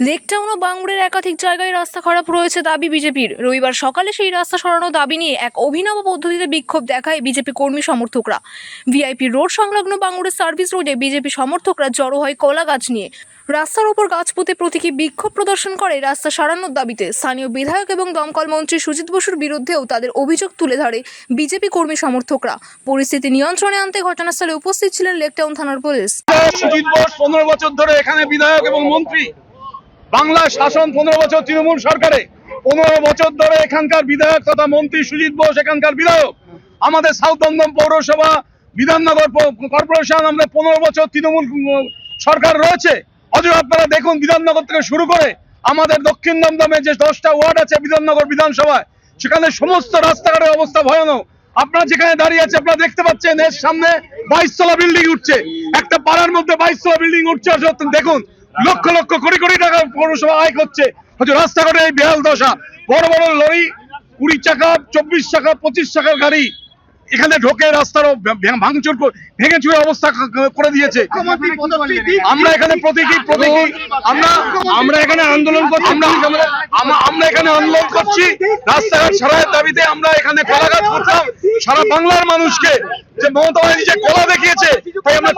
লেকটাউন ও বাংলার একাধিক জায়গায় রাস্তা খারাপ রয়েছে দাবি বিজেপির। রবিবার সকালে সেই রাস্তা সরানোর দাবি নিয়ে এক অভিনব পদ্ধতিতে বিক্ষোভ দেখায় বিজেপি কর্মী সমর্থকরা। ভিআইপি রোড সংলগ্ন বাংলার সার্ভিস রোডে বিজেপি সমর্থকরা জড়ো হয় কলা গাছ নিয়ে। রাস্তার ওপর গাছ পুঁতে প্রতীকী বিক্ষোভ প্রদর্শন করে রাস্তা সারানোর দাবিতে। স্থানীয় বিধায়ক এবং দমকল মন্ত্রী সুজিত বসুর বিরুদ্ধেও তাদের অভিযোগ তুলে ধরে বিজেপি কর্মী সমর্থকরা। পরিস্থিতি নিয়ন্ত্রণে আনতে ঘটনাস্থলে উপস্থিত ছিলেন লেকটাউন থানার পুলিশ। সুজিত পনেরো বছর ধরে এখানে বিধায়ক এবং মন্ত্রী। বাংলা শাসন পনেরো বছর তৃণমূল সরকারে। পনেরো বছর ধরে এখানকার বিধায়ক তথা মন্ত্রী সুজিত বোস, এখানকার বিধায়ক। আমাদের সাউথ দমদম পৌরসভা, বিধাননগর কর্পোরেশন, আমাদের পনেরো বছর তৃণমূল সরকার রয়েছে। অথচ আপনারা দেখুন বিধাননগর থেকে শুরু করে আমাদের দক্ষিণ দমদমে যে দশটা ওয়ার্ড আছে বিধাননগর বিধানসভায়, সেখানে সমস্ত রাস্তাঘাটের অবস্থা ভয়ানক। আপনারা যেখানে দাঁড়িয়ে আছে আপনারা দেখতে পাচ্ছেন, এর সামনে বাইশ তলা বিল্ডিং উঠছে। একটা পাড়ার মধ্যে বাইশ তলা বিল্ডিং উঠছে দেখুন। লক্ষ লক্ষ কোটি কোটি টাকা পৌরসভা আয় করছে। হয়তো রাস্তাঘাটে এই বেহাল দশা। বড় বড় লরি, কুড়ি চাকা, চব্বিশ চাকা, পঁচিশ চাকার গাড়ি। এখানে ঢোকে রাস্তারও ভে- ভাঙচুর ভেঙে চুরে অবস্থা করে দিয়েছে। আমরা এখানে প্রতীকী প্রতীকী। আমরা আমরা এখানে আন্দোলন করছি আমরা এখানে আন্দোলন করছি। রাস্তাঘাট সারাইয়ের দাবিতে আমরা এখানে কলাগাছ করতাম। সারা বাংলার মানুষকে যে মমতা ব্যানার্জি যে কলা দেখিয়েছে, তাই আমরা